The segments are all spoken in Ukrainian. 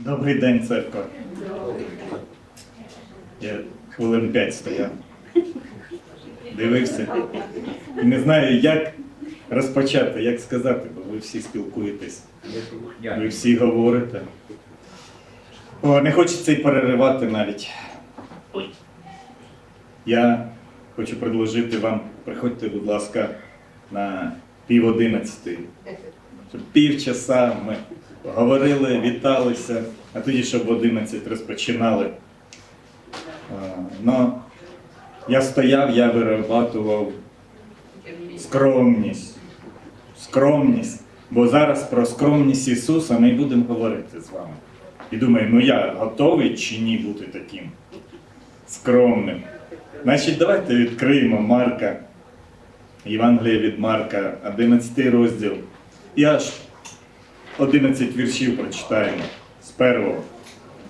Добрий день, церква. Я хвилин п'ять стояв. Дивився. І не знаю, як розпочати, як сказати, бо ви всі спілкуєтесь, ви всі говорите. О, не хочеться й переривати навіть. Я хочу предложити вам, приходьте, будь ласка, на пів одинадцятої. Щоб півчаса ми говорили, віталися, а тоді, щоб в 11 розпочинали. Ну, я стояв, я вирабатував скромність. Скромність. Бо зараз про скромність Ісуса ми будемо говорити з вами. І думаю, ну я готовий чи ні бути таким скромним. Значить, давайте відкриємо Марка, Євангелія від Марка, 11 розділ. І аж 11 віршів прочитаємо з першого.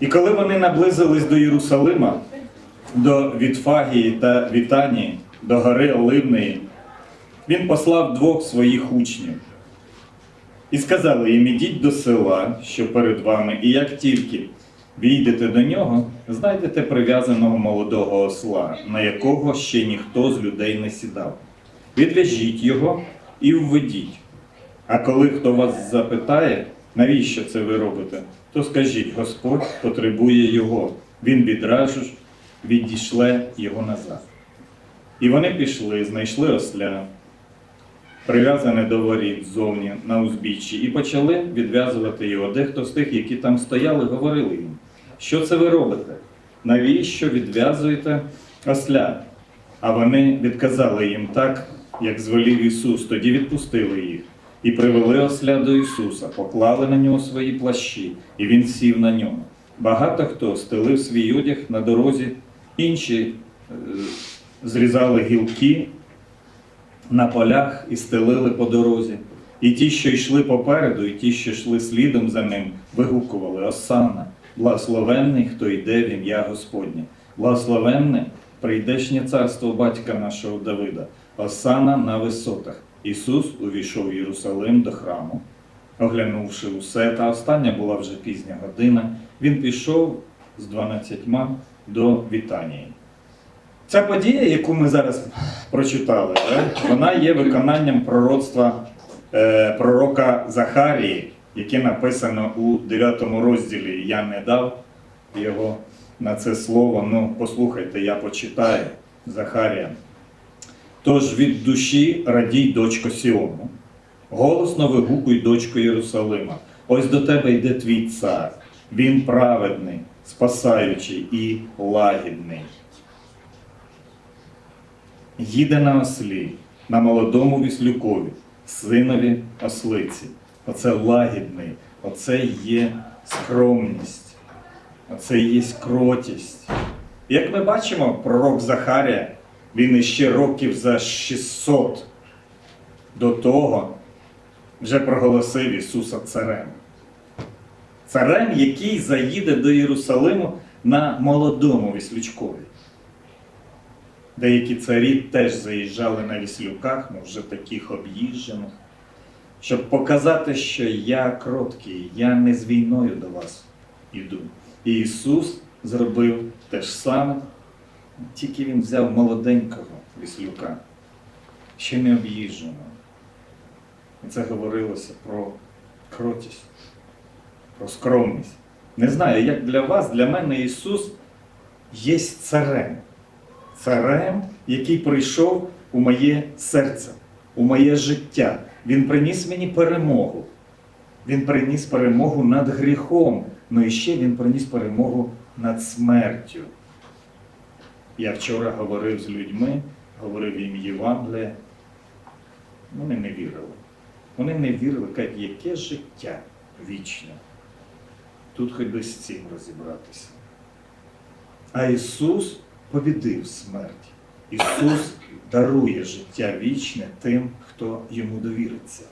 І коли вони наблизились до Єрусалима, до Вітфагії та Вітанії, до гори Оливної, він послав двох своїх учнів. І сказали їм, ідіть до села, що перед вами, і як тільки війдете до нього, знайдете прив'язаного молодого осла, на якого ще ніхто з людей не сідав. Відв'яжіть його і введіть. А коли хто вас запитає, навіщо це ви робите, то скажіть, Господь потребує його. Він відразу ж відійшле його назад. І вони пішли, знайшли осля, прив'язане до воріт ззовні на узбіччі, і почали відв'язувати його. Дехто з тих, які там стояли, говорили їм, що це ви робите? Навіщо відв'язуєте осля? А вони відказали їм так, як звелів Ісус, тоді відпустили їх. І привели осля до Ісуса, поклали на нього свої плащі, і він сів на нього. Багато хто стелив свій одяг на дорозі, інші е, зрізали гілки на полях і стелили по дорозі. І ті, що йшли попереду, і ті, що йшли слідом за ним, вигукували Осанна, благословенний, хто йде в ім'я Господнє, благословенне прийдешнє царство батька нашого Давида, Осана на висотах. Ісус увійшов в Єрусалим до храму. Оглянувши усе, та остання була вже пізня година, він пішов з дванадцятьма до Вітанії. Ця подія, яку ми зараз прочитали, е, вона є виконанням пророцтва е, пророка Захарії, яке написано у 9 розділі. Я не дав його на це слово. Ну, послухайте, я почитаю Захарія. Тож від душі радій, дочко Сіону, голосно вигукуй, дочко Єрусалима. Ось до тебе йде твій цар. Він праведний, спасаючий і лагідний. Їде на ослі, на молодому віслюкові, синові ослиці. Оце лагідний, оце є скромність, оце є кротість. Як ми бачимо, пророк Захарія, він іще років за 600 до того вже проголосив Ісуса царем. Царем, який заїде до Єрусалиму на молодому віслючкові. Деякі царі теж заїжджали на віслюках, ну вже таких об'їжджених, щоб показати, що я кроткий, я не з війною до вас іду. І Ісус зробив те ж саме, тільки Він взяв молоденького віслюка, ще не об'їждженого. І це говорилося про кротість, про скромність. Не знаю, як для вас, для мене Ісус є царем царем, який прийшов у моє серце, у моє життя. Він приніс мені перемогу. Він приніс перемогу над гріхом, ну і ще він приніс перемогу над смертю. Я вчора говорив з людьми, говорив їм Євангелія. Вони не вірили. Вони не вірили, кажуть, яке життя вічне. Тут хоч би з цим розібратися. А Ісус побідив смерть. Ісус дарує життя вічне тим, хто йому довіриться.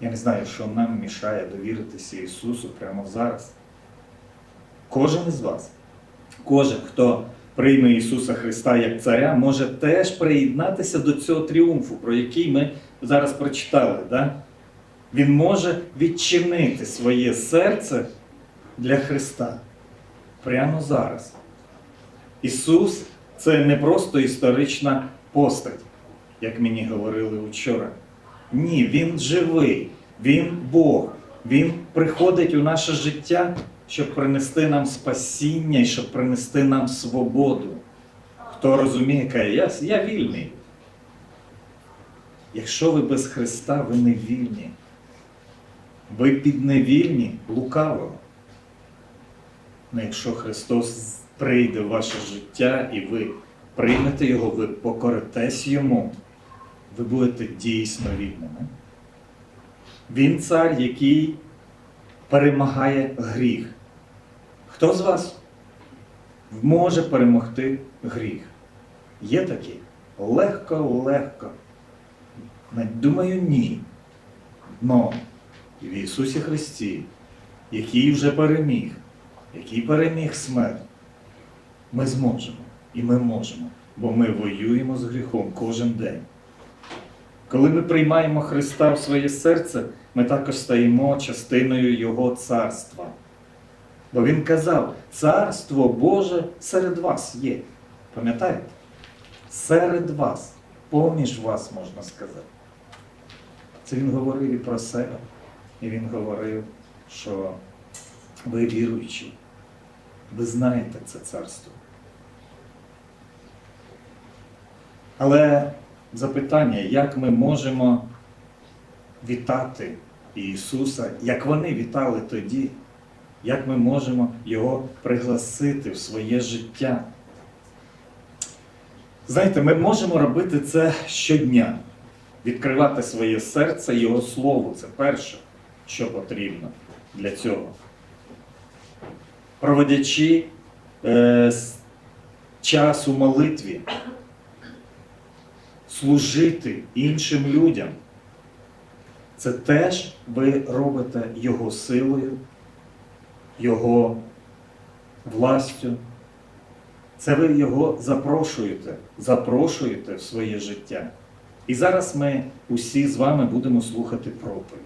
Я не знаю, що нам мішає довіритися Ісусу прямо зараз. Кожен із вас, кожен, хто прийме Ісуса Христа як Царя, може теж приєднатися до цього тріумфу, про який ми зараз прочитали. Да? Він може відчинити своє серце для Христа прямо зараз. Ісус це не просто історична постать, як мені говорили вчора. Ні, Він живий, Він Бог. Він приходить у наше життя, щоб принести нам спасіння і щоб принести нам свободу. Хто розуміє, каже, я, я вільний. Якщо ви без Христа, ви не вільні. Ви підневільні лукавого. Ну, якщо Христос прийде в ваше життя і ви приймете Його, ви покоритесь Йому, ви будете дійсно вільними. Він цар, який перемагає гріх. Хто з вас може перемогти гріх? Є такі? Легко, легко. Думаю, ні. Но в Ісусі Христі, який вже переміг, який переміг смерть, ми зможемо і ми можемо, бо ми воюємо з гріхом кожен день. Коли ми приймаємо Христа в своє серце, ми також стаємо частиною Його царства. Бо Він казав, царство Боже серед вас є. Пам'ятаєте? Серед вас, поміж вас, можна сказати. Це він говорив і про себе. І він говорив, що ви віруючі, ви знаєте це царство. Але запитання, як ми можемо вітати Ісуса, як вони вітали тоді, як ми можемо Його пригласити в своє життя? Знаєте, ми можемо робити це щодня, відкривати своє серце Його Слову. Це перше, що потрібно для цього. Проводячи е, час у молитві, служити іншим людям. Це теж ви робите Його силою, Його властю. Це ви його запрошуєте, запрошуєте в своє життя. І зараз ми усі з вами будемо слухати проповідь.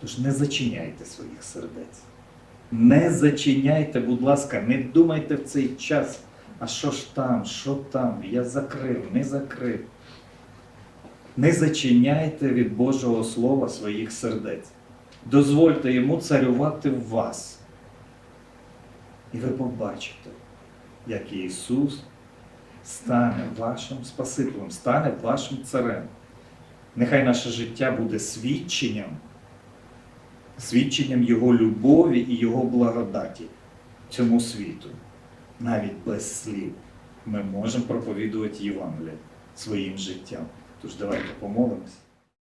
Тож не зачиняйте своїх сердець. Не зачиняйте, будь ласка, не думайте в цей час, а що ж там, що там, я закрив, не закрив. Не зачиняйте від Божого Слова своїх сердець. Дозвольте йому царювати в вас. І ви побачите, як Ісус стане вашим Спасителем, стане вашим царем. Нехай наше життя буде свідченням, свідченням Його любові і Його благодаті цьому світу. Навіть без слів ми можемо проповідувати Євангеліє своїм життям. Тож давайте помолимось.